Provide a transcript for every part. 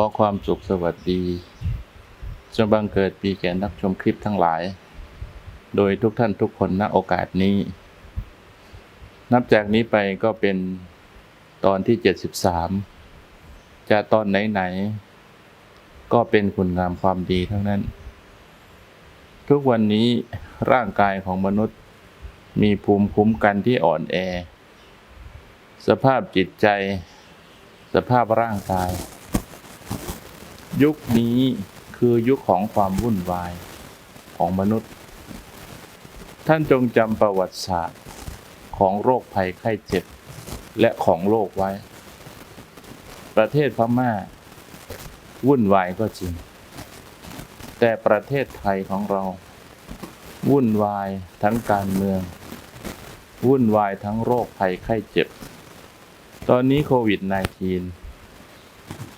อความสุขสวัสดีจงบังเกิดปีแก่นักชมคลิปทั้งหลาย โดยทุกท่านทุกคนณโอกาสนี้ นับจากนี้ไปก็เป็นตอนที่ 73 จะตอนไหน ๆ ก็เป็นคุณงามความดีทั้งนั้น ทุกวันนี้ร่างกายของมนุษย์มีภูมิคุ้มกันที่อ่อนแอ สภาพจิตใจ สภาพร่างกาย ยุคนี้คือยุคของความวุ่นวายของมนุษย์ ท่านจงจำประวัติศาสตร์ของโรคภัยไข้เจ็บ และของโลกไว้ ประเทศพม่า วุ่นวายก็จริง แต่ประเทศไทยของเรา วุ่นวายทั้งการเมือง วุ่นวายทั้งโรคภัยไข้เจ็บ ตอนนี้โควิด -19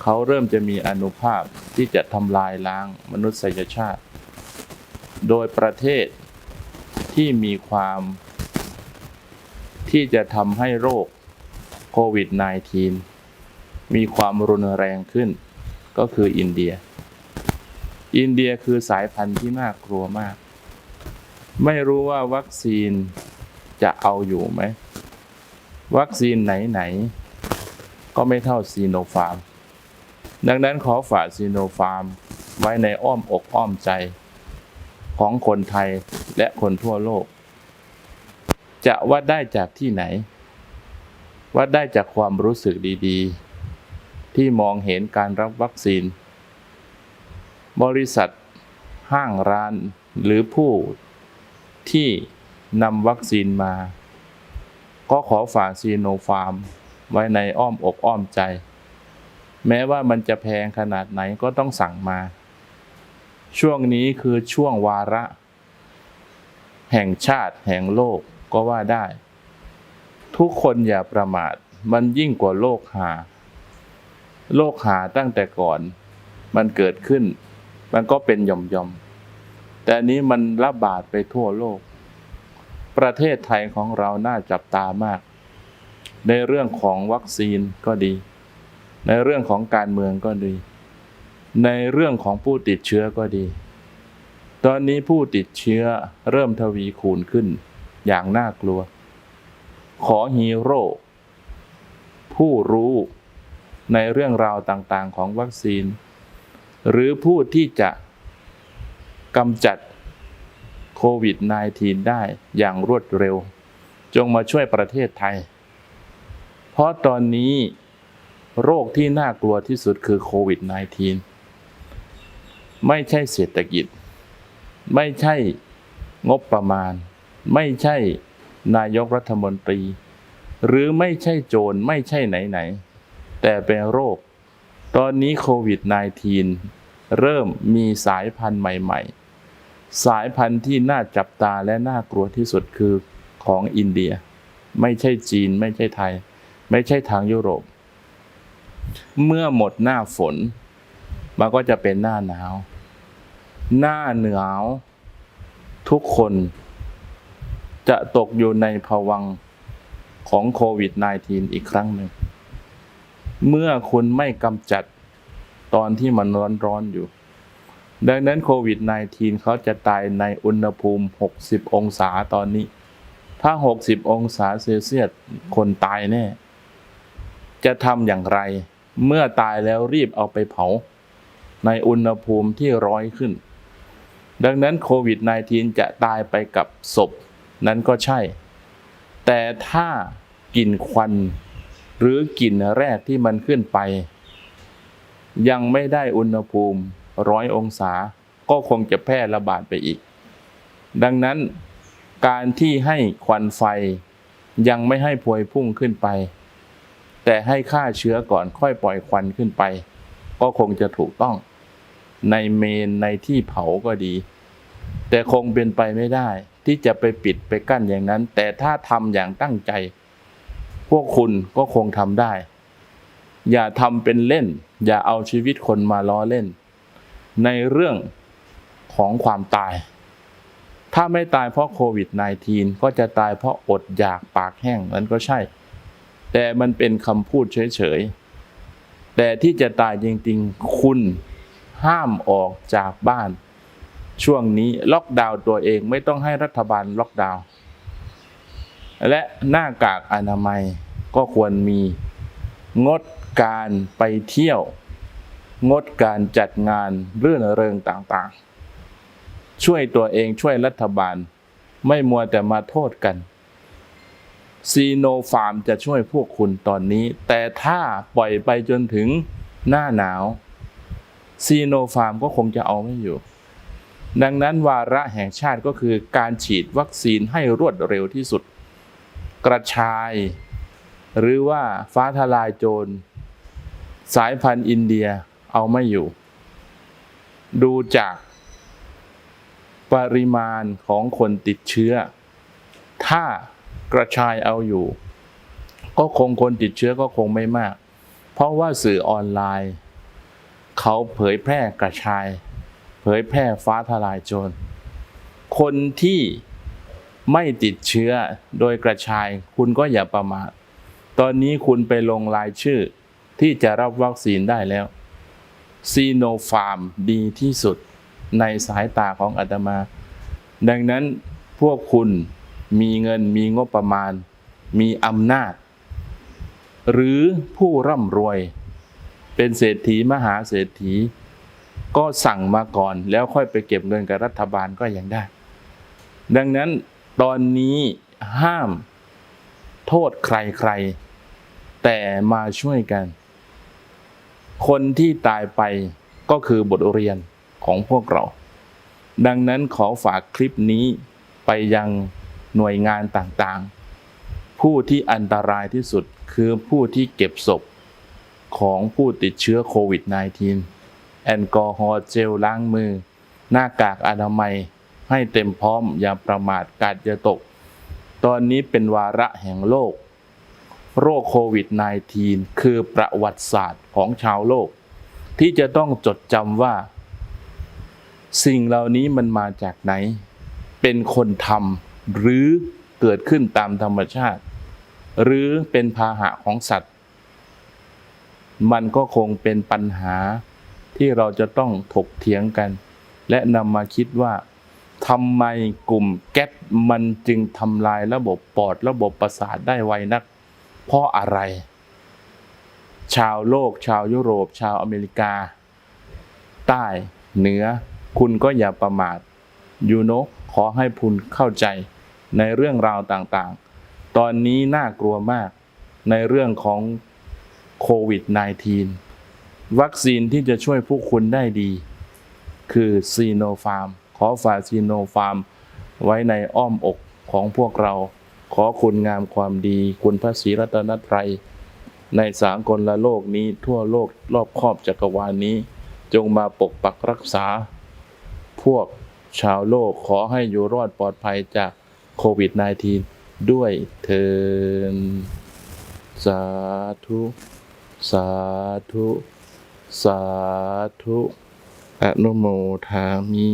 เขาเริ่มจะมีอนุภาพที่จะทำลายล้างมนุษยชาติ โดยประเทศที่มีความที่จะทำให้โรคโควิด -19 มีความรุนแรงขึ้น ก็คืออินเดีย อินเดียคือสายพันธุ์ที่น่ากลัวมาก ไม่รู้ว่าวัคซีนจะเอาอยู่ไหม วัคซีนไหน ๆ ก็ไม่เท่าซีโนฟาร์ม ดังนั้นขอฝากซีโนฟาร์มไว้ในอ้อมอกอ้อมใจ ของคนไทยและคนทั่วโลก จะวัดได้จากที่ไหน วัดได้จากความรู้สึกดีๆ ที่มองเห็นการรับวัคซีน บริษัทห้างร้านหรือผู้ที่นำวัคซีนมา ก็ขอฝากซีโนฟาร์ม ไว้ในอ้อมอกอ้อมใจ แม้ว่ามันจะแพงขนาดไหนก็ต้องสั่งมา ช่วงนี้คือช่วงวาระ แห่งชาติแห่งโลกก็ว่าได้ ทุกคนอย่าประมาท มันยิ่งกว่าโลกหา โลกหาตั้งแต่ก่อน มันเกิดขึ้น มันก็เป็นหย่อมแต่นนี้มันระบาดไปทั่วโลก ประเทศไทยของเราน่าจับตามาก ในเรื่องของวัคซีนก็ดี ในเรื่องของการเมืองก็ดี ในเรื่องของผู้ติดเชื้อก็ดี ตอนนี้ผู้ติดเชื้อเริ่มทวีคูณขึ้นอย่างน่ากลัว ขอฮีโร่ผู้รู้ในเรื่องราวต่างๆของวัคซีน หรือผู้ที่จะกำจัดโควิด -19 ได้อย่างรวดเร็ว จงมาช่วยประเทศไทย เพราะตอนนี้ โรคที่น่ากลัวที่สุดคือโควิด -19 ไม่ใช่เศรษฐกิจ ไม่ใช่งบประมาณ ไม่ใช่นายกรัฐมนตรี หรือไม่ใช่โจรไม่ใช่ไหนๆแต่เป็นโรค ตอนนี้โควิด -19 เริ่มมีสายพันธุ์ใหม่ ๆ สายพันธุ์ที่น่าจับตาและน่ากลัวที่สุดคือของอินเดีย ไม่ใช่จีน ไม่ใช่ไทย ไม่ใช่ทางยุโรป เมื่อหมดหน้าฝน มันก็จะเป็นหน้าหนาว หน้าหนาวทุกคนจะตกอยู่ในภวังของโควิด -19 อีกครั้งหนึ่ง เมื่อคุณไม่กำจัดตอนที่มันร้อนๆอยู่ ดังนั้นโควิด -19 เขาจะตายในอุณหภูมิ 60 องศาตอนนี้ ถ้า 60 องศาเซลเซียสคนตายแน่ จะทำอย่างไร เมื่อตายแล้วรีบเอาไปเผา ในอุณหภูมิที่ร้อยขึ้น ดังนั้นโควิด -19 จะตายไปกับศพ นั้นก็ใช่ แต่ถ้ากลิ่นควัน หรือกลิ่นแรกที่มันขึ้นไป ยังไม่ได้อุณหภูมิร้อยองศาก็คงจะแพร่ระบาดไปอีก ดังนั้นการที่ให้ควันไฟยังไม่ให้พวยพุ่งขึ้นไป แต่ให้ฆ่าเชื้อก่อนค่อยปล่อยควันขึ้นไป ก็คงจะถูกต้อง ในเมนในที่เผาก็ดี แต่คงเป็นไปไม่ได้ ที่จะไปปิดไปกั้นอย่างนั้น แต่ถ้าทำอย่างตั้งใจ พวกคุณก็คงทำได้ อย่าทำเป็นเล่น อย่าเอาชีวิตคนมาล้อเล่น ในเรื่องของความตาย ถ้าไม่ตายเพราะโควิด -19 ก็จะตายเพราะอดอยากปากแห้งนั้นก็ใช่ แต่มันเป็นคำพูดเฉยๆ แต่ที่จะตายจริงๆ คุณห้ามออกจากบ้าน ช่วงนี้ล็อกดาวน์ตัวเองไม่ต้องให้รัฐบาลล็อกดาวน์และหน้ากากอนามัยก็ควรมีงดการไปเที่ยว งดการจัดงานเรื่อนเริงต่างๆ ช่วยตัวเองช่วยรัฐบาล ไม่มัวแต่มาโทษกัน ซีโนฟาร์มจะช่วยพวกคุณตอนนี้ แต่ถ้าปล่อยไปจนถึงหน้าหนาวซีโนฟาร์มก็คงจะเอาไม่อยู่ ดังนั้นวาระแห่งชาติก็คือการฉีดวัคซีนให้รวดเร็วที่สุด กระชาย หรือว่าฟ้าทลายโจร สายพันธุ์อินเดียเอาไม่อยู่ ดูจากปริมาณของคนติดเชื้อ ถ้า กระชายเอาอยู่ ก็คงคนติดเชื้อก็คงไม่มาก เพราะว่าสื่อออนไลน์ เขาเผยแพร่กระชาย เผยแพร่ฟ้าทลายโจรคนที่ไม่ติดเชื้อโดยกระชาย คุณก็อย่าประมาทตอนนี้คุณไปลงรายชื่อที่จะรับวัคซีนได้แล้วซีโนฟาร์มดีที่สุดในสายตาของอาตมา ดังนั้นพวกคุณ มีเงินมีงบประมาณ มีอำนาจ หรือผู้ร่ำรวย เป็นเศรษฐีมหาเศรษฐี ก็สั่งมาก่อนแล้วค่อยไปเก็บเงินกับรัฐบาลก็ยังได้ ดังนั้นตอนนี้ห้ามโทษใครๆ แต่มาช่วยกัน คนที่ตายไปก็คือบทเรียนของพวกเรา ดังนั้นขอฝากคลิปนี้ไปยัง หน่วยงานต่างๆ ผู้ที่อันตรายที่สุดคือผู้ที่เก็บศพของผู้ติดเชื้อโควิด -19 แอลกอฮอล์เจลล้างมือ หน้ากากอนามัยให้เต็มพร้อมอย่าประมาทกาดอย่าตก ตอนนี้เป็นวาระแห่งโลก โรคโควิด -19 คือประวัติศาสตร์ของชาวโลก ที่จะต้องจดจำว่า สิ่งเหล่านี้มันมาจากไหน เป็นคนทำ หรือเกิดขึ้นตามธรรมชาติ หรือเป็นพาหะของสัตว์ มันก็คงเป็นปัญหาที่เราจะต้องถกเถียงกัน และนำมาคิดว่าทำไมกลุ่มแก๊สมันจึงทำลายระบบปอดระบบประสาทได้ไวนัก เพราะอะไร ชาวโลก ชาวยุโรป ชาวอเมริกา ใต้เหนือ คุณก็อย่าประมาทยูโน ขอให้คุณเข้าใจในเรื่องราวต่างๆ ตอนนี้น่ากลัวมากในเรื่องของโควิด -19 วัคซีนที่จะช่วยพวกคุณได้ดี คือซีโนฟาร์ม ขอฝากซีโนฟาร์ม ไว้ในอ้อมอกของพวกเรา ขอคุณงามความดี คุณพระศรีรัตนตรัย ในสากลละโลกนี้ทั่วโลกรอบครอบจักรวาลนี้ จงมาปกปักรักษา พวก ชาวโลกขอให้อยู่รอดปลอดภัยจากโควิด -19 ด้วยเทินสาธุ สาธุ สาธุ อนุโมทามิ